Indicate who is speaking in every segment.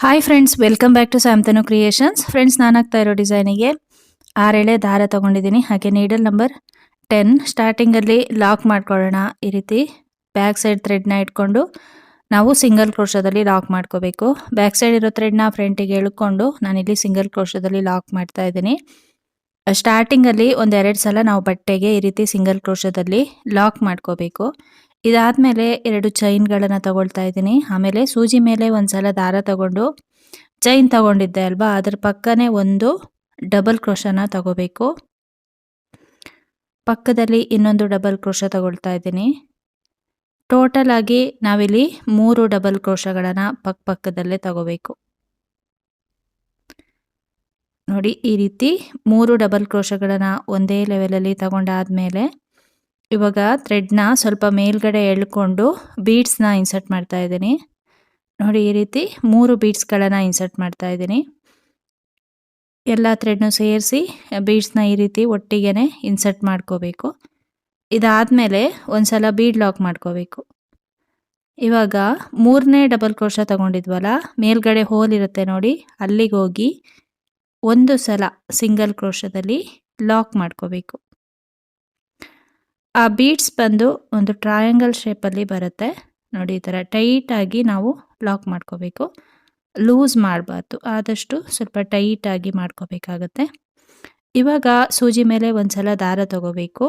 Speaker 1: Hi friends welcome back to Samtanu creations friends ನಾನು ಹಾಕ್ತಾ ಇರೋ ಡಿಸೈನಿಗೆ ಆರೆಳೆ ದಾರ ತಗೊಂಡಿದ್ದೀನಿ. ಹಾಗೆ ನೀಡಲ್ ನಂಬರ್ ಟೆನ್ ಸ್ಟಾರ್ಟಿಂಗಲ್ಲಿ ಲಾಕ್ ಮಾಡ್ಕೊಳ್ಳೋಣ ಈ ರೀತಿ. ಬ್ಯಾಕ್ ಸೈಡ್ ಥ್ರೆಡ್ನ ಇಟ್ಕೊಂಡು ನಾವು ಸಿಂಗಲ್ ಕ್ರೋಶದಲ್ಲಿ ಲಾಕ್ ಮಾಡ್ಕೋಬೇಕು. ಬ್ಯಾಕ್ ಸೈಡ್ ಇರೋ ಥ್ರೆಡ್ನ ಫ್ರಂಟಿಗೆ ಎಳ್ಕೊಂಡು ನಾನಿಲ್ಲಿ ಸಿಂಗಲ್ ಕ್ರೋಶದಲ್ಲಿ ಲಾಕ್ ಮಾಡ್ತಾ ಇದ್ದೀನಿ. ಸ್ಟಾರ್ಟಿಂಗಲ್ಲಿ ಒಂದೆರಡು ಸಲ ನಾವು ಬಟ್ಟೆಗೆ ಈ ರೀತಿ ಸಿಂಗಲ್ ಕ್ರೋಶದಲ್ಲಿ ಲಾಕ್ ಮಾಡ್ಕೋಬೇಕು. ಇದಾದ್ಮೇಲೆ ಎರಡು ಚೈನ್ಗಳನ್ನು ತಗೊಳ್ತಾ ಇದ್ದೀನಿ. ಆಮೇಲೆ ಸೂಜಿ ಮೇಲೆ ಒಂದ್ಸಲ ದಾರ ತಗೊಂಡು ಚೈನ್ ತಗೊಂಡಿದ್ದೆ ಅಲ್ವಾ? ಅದ್ರ ಪಕ್ಕನೇ ಒಂದು ಡಬಲ್ ಕ್ರೋಶನ ತಗೋಬೇಕು. ಪಕ್ಕದಲ್ಲಿ ಇನ್ನೊಂದು ಡಬಲ್ ಕ್ರೋಶ ತಗೊಳ್ತಾ ಇದ್ದೀನಿ. ಟೋಟಲ್ ಆಗಿ ನಾವಿಲ್ಲಿ ಮೂರು ಡಬಲ್ ಕ್ರೋಶಗಳನ್ನು ಪಕ್ಕ ಪಕ್ಕದಲ್ಲೇ ತಗೋಬೇಕು. ನೋಡಿ, ಈ ರೀತಿ ಮೂರು ಡಬಲ್ ಕ್ರೋಶಗಳನ್ನು ಒಂದೇ ಲೆವೆಲಲ್ಲಿ ತಗೊಂಡಾದ್ಮೇಲೆ ಇವಾಗ ಥ್ರೆಡ್ನ ಸ್ವಲ್ಪ ಮೇಲ್ಗಡೆ ಎಳ್ಕೊಂಡು ಬೀಡ್ಸ್ನ ಇನ್ಸರ್ಟ್ ಮಾಡ್ತಾ ಇದ್ದೀನಿ. ನೋಡಿ ಈ ರೀತಿ ಮೂರು ಬೀಡ್ಸ್ಗಳನ್ನು ಇನ್ಸರ್ಟ್ ಮಾಡ್ತಾ ಇದ್ದೀನಿ. ಎಲ್ಲ ಥ್ರೆಡ್ನು ಸೇರಿಸಿ ಬೀಡ್ಸ್ನ ಈ ರೀತಿ ಒಟ್ಟಿಗೆ ಇನ್ಸರ್ಟ್ ಮಾಡ್ಕೋಬೇಕು. ಇದಾದಮೇಲೆ ಒಂದು ಬೀಡ್ ಲಾಕ್ ಮಾಡ್ಕೋಬೇಕು. ಇವಾಗ ಮೂರನೇ ಡಬಲ್ ಕ್ರೋಶ ತಗೊಂಡಿದ್ವಲ್ಲ, ಮೇಲ್ಗಡೆ ಹೋಲ್ ಇರುತ್ತೆ ನೋಡಿ, ಅಲ್ಲಿಗೆ ಹೋಗಿ ಒಂದು ಸಲ ಸಿಂಗಲ್ ಕ್ರೋಶದಲ್ಲಿ ಲಾಕ್ ಮಾಡ್ಕೋಬೇಕು. ಆ ಬೀಡ್ಸ್ ಬಂದು ಒಂದು ಟ್ರಯಾಂಗಲ್ ಶೇಪಲ್ಲಿ ಬರುತ್ತೆ. ನೋಡಿ ಈ ಥರ ಟೈಟಾಗಿ ನಾವು ಲಾಕ್ ಮಾಡ್ಕೋಬೇಕು. ಲೂಸ್ ಮಾಡಬಾರ್ದು. ಆದಷ್ಟು ಸ್ವಲ್ಪ ಟೈಟಾಗಿ ಮಾಡ್ಕೋಬೇಕಾಗತ್ತೆ. ಇವಾಗ ಸೂಜಿ ಮೇಲೆ ಒಂದ್ಸಲ ದಾರ ತಗೋಬೇಕು.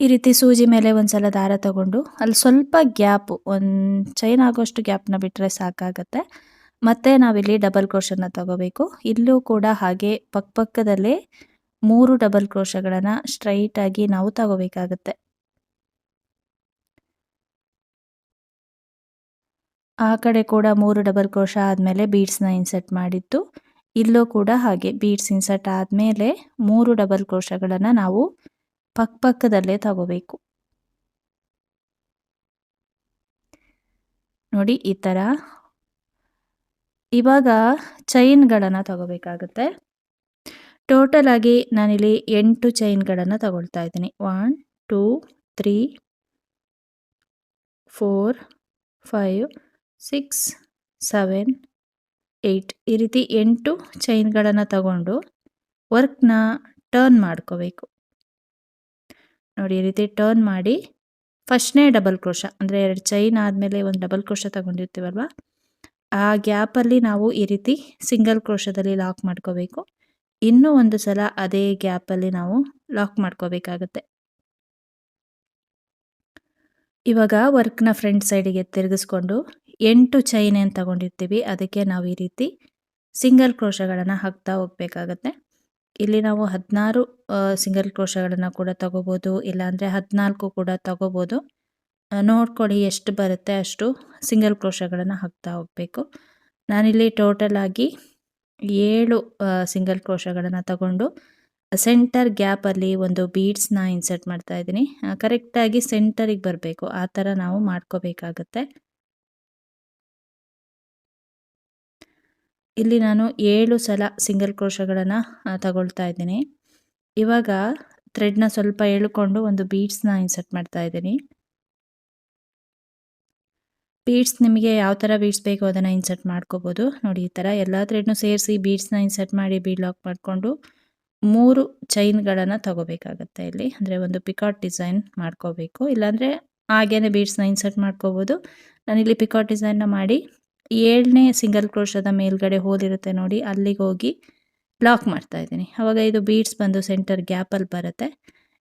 Speaker 1: ಈ ರೀತಿ ಸೂಜಿ ಮೇಲೆ ಒಂದ್ಸಲ ದಾರ ತಗೊಂಡು ಅಲ್ಲಿ ಸ್ವಲ್ಪ ಗ್ಯಾಪು, ಒಂದು ಚೈನ್ ಆಗೋಷ್ಟು ಗ್ಯಾಪ್ನ ಬಿಟ್ಟರೆ ಸಾಕಾಗತ್ತೆ. ಮತ್ತೆ ನಾವಿಲ್ಲಿ ಡಬಲ್ ಕ್ರೋಶನ್ನ ತಗೋಬೇಕು. ಇಲ್ಲೂ ಕೂಡ ಹಾಗೆ ಪಕ್ಕಪಕ್ಕದಲ್ಲೇ ಮೂರು ಡಬಲ್ ಕ್ರೋಶಗಳನ್ನು ಸ್ಟ್ರೈಟ್ ಆಗಿ ನಾವು ತಗೋಬೇಕಾಗುತ್ತೆ. ಆ ಕಡೆ ಕೂಡ ಮೂರು ಡಬಲ್ ಕ್ರೋಶ ಆದಮೇಲೆ ಬೀಡ್ಸ್ನ ಇನ್ಸರ್ಟ್ ಮಾಡಿದ್ದು, ಇಲ್ಲೂ ಕೂಡ ಹಾಗೆ ಬೀಡ್ಸ್ ಇನ್ಸರ್ಟ್ ಆದಮೇಲೆ ಮೂರು ಡಬಲ್ ಕ್ರೋಶಗಳನ್ನು ನಾವು ಪಕ್ಕದಲ್ಲೇ ತಗೋಬೇಕು. ನೋಡಿ ಈ ಥರ ಇವಾಗ ಚೈನ್ಗಳನ್ನು ತಗೋಬೇಕಾಗುತ್ತೆ. ಟೋಟಲ್ ಆಗಿ ನಾನಿಲ್ಲಿ ಎಂಟು ಚೈನ್ಗಳನ್ನು ತಗೊಳ್ತಾ ಇದ್ದೀನಿ. One two three four five six seven eight ಈ ರೀತಿ ಎಂಟು ಚೈನ್ಗಳನ್ನು ತಗೊಂಡು ವರ್ಕ್ನ ಟರ್ನ್ ಮಾಡ್ಕೋಬೇಕು. ನೋಡಿ, ಈ ರೀತಿ ಟರ್ನ್ ಮಾಡಿ ಫಸ್ಟ್ನೇ ಡಬಲ್ ಕ್ರೋಶ ಅಂದರೆ ಎರಡು ಚೈನ್ ಆದಮೇಲೆ ಒಂದು ಡಬಲ್ ಕ್ರೋಶ ತಗೊಂಡಿರ್ತೀವಲ್ವ? ಆ ಗ್ಯಾಪಲ್ಲಿ ನಾವು ಈ ರೀತಿ ಸಿಂಗಲ್ ಕ್ರೋಶದಲ್ಲಿ ಲಾಕ್ ಮಾಡ್ಕೋಬೇಕು. ಇನ್ನೂ ಒಂದು ಸಲ ಅದೇ ಗ್ಯಾಪಲ್ಲಿ ನಾವು ಲಾಕ್ ಮಾಡ್ಕೋಬೇಕಾಗತ್ತೆ. ಇವಾಗ ವರ್ಕ್ನ ಫ್ರಂಟ್ ಸೈಡಿಗೆ ತಿರುಗಿಸ್ಕೊಂಡು ಎಂಟು ಚೈನ್ ಏನು ತಗೊಂಡಿರ್ತೀವಿ ಅದಕ್ಕೆ ನಾವು ಈ ರೀತಿ ಸಿಂಗಲ್ ಕ್ರೋಶಗಳನ್ನು ಹಾಕ್ತಾ ಹೋಗ್ಬೇಕಾಗತ್ತೆ. ಇಲ್ಲಿ ನಾವು ಹದಿನಾರು ಸಿಂಗಲ್ ಕ್ರೋಶಗಳನ್ನು ಕೂಡ ತಗೋಬೋದು, ಇಲ್ಲಾಂದರೆ ಹದಿನಾಲ್ಕು ಕೂಡ ತಗೋಬೋದು. ನೋಡ್ಕೊಳ್ಳಿ ಎಷ್ಟು ಬರುತ್ತೆ ಅಷ್ಟು ಸಿಂಗಲ್ ಕ್ರೋಶಗಳನ್ನು ಹಾಕ್ತಾ ಹೋಗಬೇಕು. ನಾನಿಲ್ಲಿ ಟೋಟಲ್ ಆಗಿ ಏಳು ಸಿಂಗಲ್ ಕ್ರೋಶಗಳನ್ನು ತಗೊಂಡು ಸೆಂಟರ್ ಗ್ಯಾಪಲ್ಲಿ ಒಂದು ಬೀಡ್ಸ್ನ ಇನ್ಸರ್ಟ್ ಮಾಡ್ತಾ ಇದ್ದೀನಿ. ಕರೆಕ್ಟಾಗಿ ಸೆಂಟರಿಗೆ ಬರಬೇಕು. ಆ ಥರ ನಾವು ಮಾಡ್ಕೋಬೇಕಾಗತ್ತೆ. ಇಲ್ಲಿ ನಾನು ಏಳು ಸಲ ಸಿಂಗಲ್ ಕ್ರೋಶಗಳನ್ನು ತಗೊಳ್ತಾ ಇದ್ದೀನಿ. ಇವಾಗ ಥ್ರೆಡ್ನ ಸ್ವಲ್ಪ ಎಳ್ಕೊಂಡು ಒಂದು ಬೀಡ್ಸ್ನ ಇನ್ಸರ್ಟ್ ಮಾಡ್ತಾ ಇದ್ದೀನಿ. ಬೀಡ್ಸ್ ನಿಮಗೆ ಯಾವ ಥರ ಬೀಡ್ಸ್ ಬೇಕು ಅದನ್ನು ಇನ್ಸರ್ಟ್ ಮಾಡ್ಕೋಬೋದು. ನೋಡಿ ಈ ಥರ ಎಲ್ಲ ಥ್ರೆಡ್ನು ಸೇರಿಸಿ ಬೀಡ್ಸ್ನ ಇನ್ಸರ್ಟ್ ಮಾಡಿ ಬೀಡ್ ಲಾಕ್ ಮಾಡಿಕೊಂಡು ಮೂರು ಚೈನ್ಗಳನ್ನು ತಗೋಬೇಕಾಗತ್ತೆ ಇಲ್ಲಿ. ಅಂದರೆ ಒಂದು ಪಿಕಾಟ್ ಡಿಸೈನ್ ಮಾಡ್ಕೋಬೇಕು. ಇಲ್ಲಾಂದರೆ ಹಾಗೇನೆ ಬೀಡ್ಸ್ನ ಇನ್ಸರ್ಟ್ ಮಾಡ್ಕೋಬೋದು. ನಾನಿಲ್ಲಿ ಪಿಕಾಟ್ ಡಿಸೈನ್ನ ಮಾಡಿ ಏಳನೇ ಸಿಂಗಲ್ ಕ್ರೋಶದ ಮೇಲ್ಗಡೆ ಹೋಲಿರುತ್ತೆ ನೋಡಿ, ಅಲ್ಲಿಗೆ ಹೋಗಿ ಲಾಕ್ ಮಾಡ್ತಾ ಇದ್ದೀನಿ. ಆವಾಗ ಇದು ಬೀಡ್ಸ್ ಬಂದು ಸೆಂಟರ್ ಗ್ಯಾಪಲ್ಲಿ ಬರುತ್ತೆ.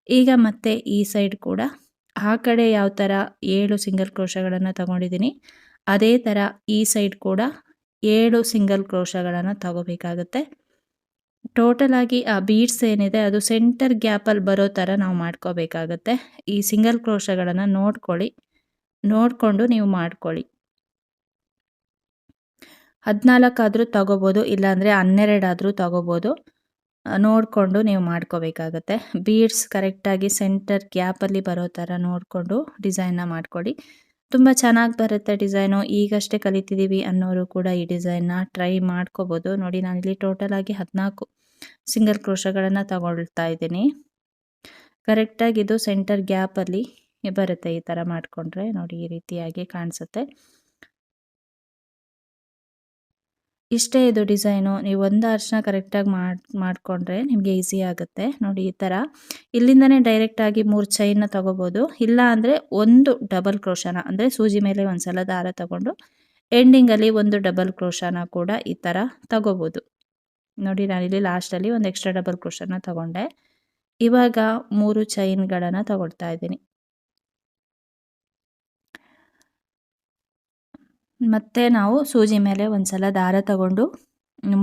Speaker 1: ಈಗ ಮತ್ತೆ ಈ ಸೈಡ್ ಕೂಡ ಆ ಕಡೆ ಯಾವ ಥರ ಏಳು ಸಿಂಗಲ್ ಕ್ರೋಶಗಳನ್ನು ತಗೊಂಡಿದ್ದೀನಿ, ಅದೇ ಥರ ಈ ಸೈಡ್ ಕೂಡ ಏಳು ಸಿಂಗಲ್ ಕ್ರೋಶಗಳನ್ನು ತಗೋಬೇಕಾಗುತ್ತೆ. ಟೋಟಲ್ ಆಗಿ ಆ ಬೀಡ್ಸ್ ಏನಿದೆ ಅದು ಸೆಂಟರ್ ಗ್ಯಾಪಲ್ಲಿ ಬರೋ ಥರ ನಾವು ಮಾಡ್ಕೋಬೇಕಾಗತ್ತೆ. ಈ ಸಿಂಗಲ್ ಕ್ರೋಶಗಳನ್ನು ನೋಡ್ಕೊಳ್ಳಿ, ನೋಡಿಕೊಂಡು ನೀವು ಮಾಡ್ಕೊಳ್ಳಿ. ಹದಿನಾಲ್ಕಾದರೂ ತಗೋಬೋದು, ಇಲ್ಲಾಂದರೆ ಹನ್ನೆರಡಾದರೂ ತಗೋಬೋದು. ನೋಡಿಕೊಂಡು ನೀವು ಮಾಡ್ಕೋಬೇಕಾಗತ್ತೆ. ಬೀಡ್ಸ್ ಕರೆಕ್ಟಾಗಿ ಸೆಂಟರ್ ಗ್ಯಾಪಲ್ಲಿ ಬರೋ ಥರ ನೋಡಿಕೊಂಡು ಡಿಸೈನ್ನ ಮಾಡ್ಕೊಡಿ ತುಂಬ ಚೆನ್ನಾಗಿ ಬರುತ್ತೆ ಡಿಸೈನು ಈಗಷ್ಟೇ ಕಲಿತಿದ್ದೀವಿ ಅನ್ನೋರು ಕೂಡ ಈ ಡಿಸೈನ್ನ ಟ್ರೈ ಮಾಡ್ಕೋಬೋದು. ನೋಡಿ ನಾನಿಲ್ಲಿ ಟೋಟಲಾಗಿ ಹದಿನಾಲ್ಕು ಸಿಂಗಲ್ ಕ್ರೋಶಗಳನ್ನು ತಗೊಳ್ತಾ ಇದ್ದೀನಿ. ಕರೆಕ್ಟಾಗಿ ಇದು ಸೆಂಟರ್ ಗ್ಯಾಪಲ್ಲಿ ಬರುತ್ತೆ ಈ ಥರ ಮಾಡಿಕೊಂಡ್ರೆ. ನೋಡಿ, ಈ ರೀತಿಯಾಗಿ ಕಾಣಿಸುತ್ತೆ. ಇಷ್ಟೇ ಇದು ಡಿಸೈನು. ನೀವು ಒಂದು ಅರ್ಶನ ಕರೆಕ್ಟಾಗಿ ಮಾಡಿ, ಮಾಡಿಕೊಂಡ್ರೆ ನಿಮಗೆ ಈಸಿ ಆಗುತ್ತೆ. ನೋಡಿ ಈ ಥರ ಇಲ್ಲಿಂದನೇ ಡೈರೆಕ್ಟಾಗಿ ಮೂರು ಚೈನ್ನ ತೊಗೋಬೋದು. ಇಲ್ಲ ಅಂದರೆ ಒಂದು ಡಬಲ್ ಕ್ರೋಶನ ಅಂದರೆ ಸೂಜಿ ಮೇಲೆ ಒಂದು ಸಲ ದಾರ ತಗೊಂಡು ಎಂಡಿಂಗಲ್ಲಿ ಒಂದು ಡಬಲ್ ಕ್ರೋಶನ ಕೂಡ ಈ ಥರ ತಗೋಬೋದು. ನೋಡಿ ನಾನಿಲ್ಲಿ ಲಾಸ್ಟಲ್ಲಿ ಒಂದು ಎಕ್ಸ್ಟ್ರಾ ಡಬಲ್ ಕ್ರೋಶನ ತಗೊಂಡೆ. ಇವಾಗ ಮೂರು ಚೈನ್ಗಳನ್ನು ತಗೊಳ್ತಾ ಇದ್ದೀನಿ. ಮತ್ತೆ ನಾವು ಸೂಜಿ ಮೇಲೆ ಒಂದು ಸಲ ದಾರ ತಗೊಂಡು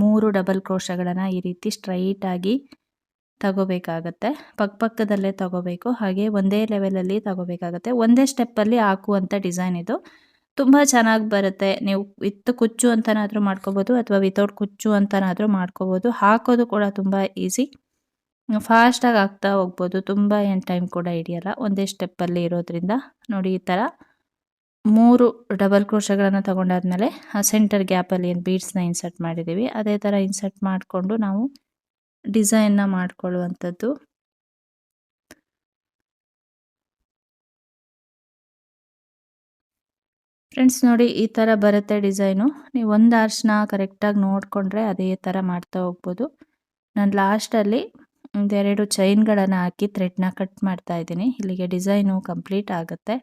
Speaker 1: ಮೂರು ಡಬಲ್ ಕ್ರೋಶಗಳನ್ನು ಈ ರೀತಿ ಸ್ಟ್ರೈಟಾಗಿ ತಗೋಬೇಕಾಗತ್ತೆ. ಪಕ್ಕ ಪಕ್ಕದಲ್ಲೇ ತಗೋಬೇಕು. ಹಾಗೆ ಒಂದೇ ಲೆವೆಲಲ್ಲಿ ತಗೋಬೇಕಾಗತ್ತೆ. ಒಂದೇ ಸ್ಟೆಪ್ಪಲ್ಲಿ ಹಾಕುವಂಥ ಡಿಸೈನ್ ಇದು. ತುಂಬ ಚೆನ್ನಾಗಿ ಬರುತ್ತೆ. ನೀವು ವಿತ್ ಕುಚ್ಚು ಅಂತನಾದರೂ ಮಾಡ್ಕೋಬೋದು ಅಥವಾ ವಿತೌಟ್ ಕುಚ್ಚು ಅಂತನಾದರೂ ಮಾಡ್ಕೋಬೋದು. ಹಾಕೋದು ಕೂಡ ತುಂಬ ಈಸಿ ಫಾಸ್ಟಾಗಿ ಹಾಕ್ತಾ ಹೋಗ್ಬೋದು. ತುಂಬ ಏನು ಟೈಮ್ ಕೂಡ ಹಿಡಿಯಲ್ಲ. ಒಂದೇ ಸ್ಟೆಪ್ಪಲ್ಲಿ ಇರೋದ್ರಿಂದ. ನೋಡಿ ಈ ಥರ ಮೂರು ಡಬಲ್ ಕ್ರೋಶಗಳನ್ನು ತಗೊಂಡಾದ್ಮೇಲೆ, ಆ ಸೆಂಟರ್ ಗ್ಯಾಪಲ್ಲಿ ಏನು ಬೀಡ್ಸ್ನ ಇನ್ಸರ್ಟ್ ಮಾಡಿದ್ದೀವಿ ಅದೇ ಥರ ಇನ್ಸರ್ಟ್ ಮಾಡಿಕೊಂಡು ನಾವು ಡಿಸೈನ್ನ ಮಾಡಿಕೊಳ್ಳುವಂಥದ್ದು. ಫ್ರೆಂಡ್ಸ್ ನೋಡಿ ಈ ಥರ ಬರುತ್ತೆ ಡಿಸೈನು ನೀವು ಒಂದು ಅರ್ಶನ ಕರೆಕ್ಟಾಗಿ ನೋಡಿಕೊಂಡ್ರೆ ಅದೇ ಥರ ಮಾಡ್ತಾ ಹೋಗ್ಬೋದು. ನಾನು ಲಾಸ್ಟಲ್ಲಿ ಒಂದೆರಡು ಚೈನ್ಗಳನ್ನು ಹಾಕಿ ಥ್ರೆಡ್ನ ಕಟ್ ಮಾಡ್ತಾ ಇದ್ದೀನಿ. ಇಲ್ಲಿಗೆ ಡಿಸೈನು ಕಂಪ್ಲೀಟ್ ಆಗುತ್ತೆ.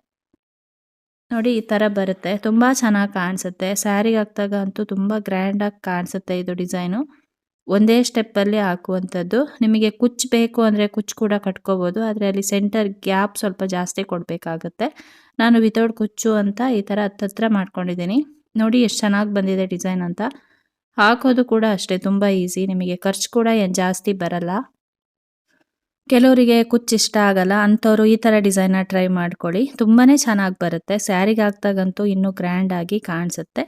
Speaker 1: ನೋಡಿ, ಈ ಥರ ಬರುತ್ತೆ. ತುಂಬ ಚೆನ್ನಾಗಿ ಕಾಣಿಸುತ್ತೆ. ಸ್ಯಾರಿಗೆ ಹಾಕ್ದಾಗ ಅಂತೂ ತುಂಬ ಗ್ರ್ಯಾಂಡಾಗಿ ಕಾಣಿಸುತ್ತೆ ಇದು ಡಿಸೈನು. ಒಂದೇ ಸ್ಟೆಪ್ಪಲ್ಲಿ ಹಾಕುವಂಥದ್ದು. ನಿಮಗೆ ಕುಚ್ಚು ಬೇಕು ಅಂದರೆ ಕುಚ್ಚು ಕೂಡ ಕಟ್ಕೋಬೋದು. ಆದರೆ ಅಲ್ಲಿ ಸೆಂಟರ್ ಗ್ಯಾಪ್ ಸ್ವಲ್ಪ ಜಾಸ್ತಿ ಕೊಡಬೇಕಾಗತ್ತೆ. ನಾನು ವಿತೌಟ್ ಕುಚ್ಚು ಅಂತ ಈ ಥರ ಹತ್ತತ್ರ ಮಾಡ್ಕೊಂಡಿದ್ದೀನಿ. ನೋಡಿ, ಎಷ್ಟು ಚೆನ್ನಾಗಿ ಬಂದಿದೆ ಡಿಸೈನ್ ಅಂತ. ಹಾಕೋದು ಕೂಡ ಅಷ್ಟೇ, ತುಂಬ ಈಸಿ ನಿಮಗೆ ಖರ್ಚು ಕೂಡ ಏನು ಜಾಸ್ತಿ ಬರಲ್ಲ. ಕೆಲವರಿಗೆ ಕುಚ್ಚು ಇಷ್ಟ ಆಗಲ್ಲ, ಅಂಥವ್ರು ಈ ಥರ ಡಿಸೈನ್ನ ಟ್ರೈ ಮಾಡ್ಕೊಳ್ಳಿ. ತುಂಬಾ ಚೆನ್ನಾಗಿ ಬರುತ್ತೆ. ಸ್ಯಾರಿಗೆ ಹಾಕ್ದಾಗಂತೂ ಇನ್ನೂ ಗ್ರ್ಯಾಂಡಾಗಿ ಕಾಣಿಸುತ್ತೆ.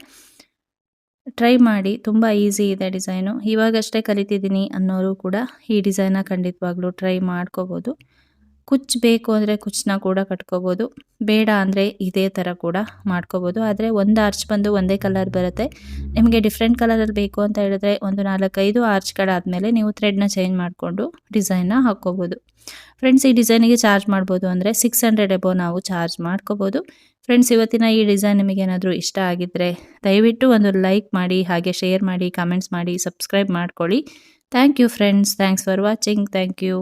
Speaker 1: ಟ್ರೈ ಮಾಡಿ, ತುಂಬ ಈಸಿ ಇದೆ ಡಿಸೈನು ಇವಾಗಷ್ಟೇ ಕಲಿತಿದ್ದೀನಿ ಅನ್ನೋರು ಕೂಡ ಈ ಡಿಸೈನ ಖಂಡಿತವಾಗ್ಲೂ ಟ್ರೈ ಮಾಡ್ಕೋಬೋದು. ಕುಚ್ಚು ಬೇಕು ಅಂದರೆ ಕುಚ್ಚನ್ನ ಕೂಡ ಕಟ್ಕೋಬೋದು. ಬೇಡ ಅಂದರೆ ಇದೇ ಥರ ಕೂಡ ಮಾಡ್ಕೋಬೋದು. ಆದರೆ ಒಂದು ಆರ್ಚ್ ಬಂದು ಒಂದೇ ಕಲರ್ ಬರುತ್ತೆ. ನಿಮಗೆ ಡಿಫ್ರೆಂಟ್ ಕಲರಲ್ಲಿ ಬೇಕು ಅಂತ ಹೇಳಿದ್ರೆ ಒಂದು ನಾಲ್ಕೈದು ಆರ್ಚ್ಗಳಾದಮೇಲೆ ನೀವು ಥ್ರೆಡ್ನ ಚೇಂಜ್ ಮಾಡಿಕೊಂಡು ಡಿಸೈನ್ನ ಹಾಕ್ಕೋಬೋದು. ಫ್ರೆಂಡ್ಸ್ ಈ ಡಿಸೈನಿಗೆ ಚಾರ್ಜ್ ಮಾಡ್ಬೋದು ಅಂದರೆ ಸಿಕ್ಸ್ ಹಂಡ್ರೆಡ್ ಎಬೋ ನಾವು ಚಾರ್ಜ್ ಮಾಡ್ಕೋಬೋದು. ಫ್ರೆಂಡ್ಸ್ ಇವತ್ತಿನ ಈ ಡಿಸೈನ್ ನಿಮಗೇನಾದರೂ ಇಷ್ಟ ಆಗಿದ್ದರೆ ದಯವಿಟ್ಟು ಒಂದು ಲೈಕ್ ಮಾಡಿ, ಹಾಗೆ ಶೇರ್ ಮಾಡಿ ಕಮೆಂಟ್ಸ್ ಮಾಡಿ ಸಬ್ಸ್ಕ್ರೈಬ್ ಮಾಡ್ಕೊಳ್ಳಿ. Thank you friends thanks for watching thank you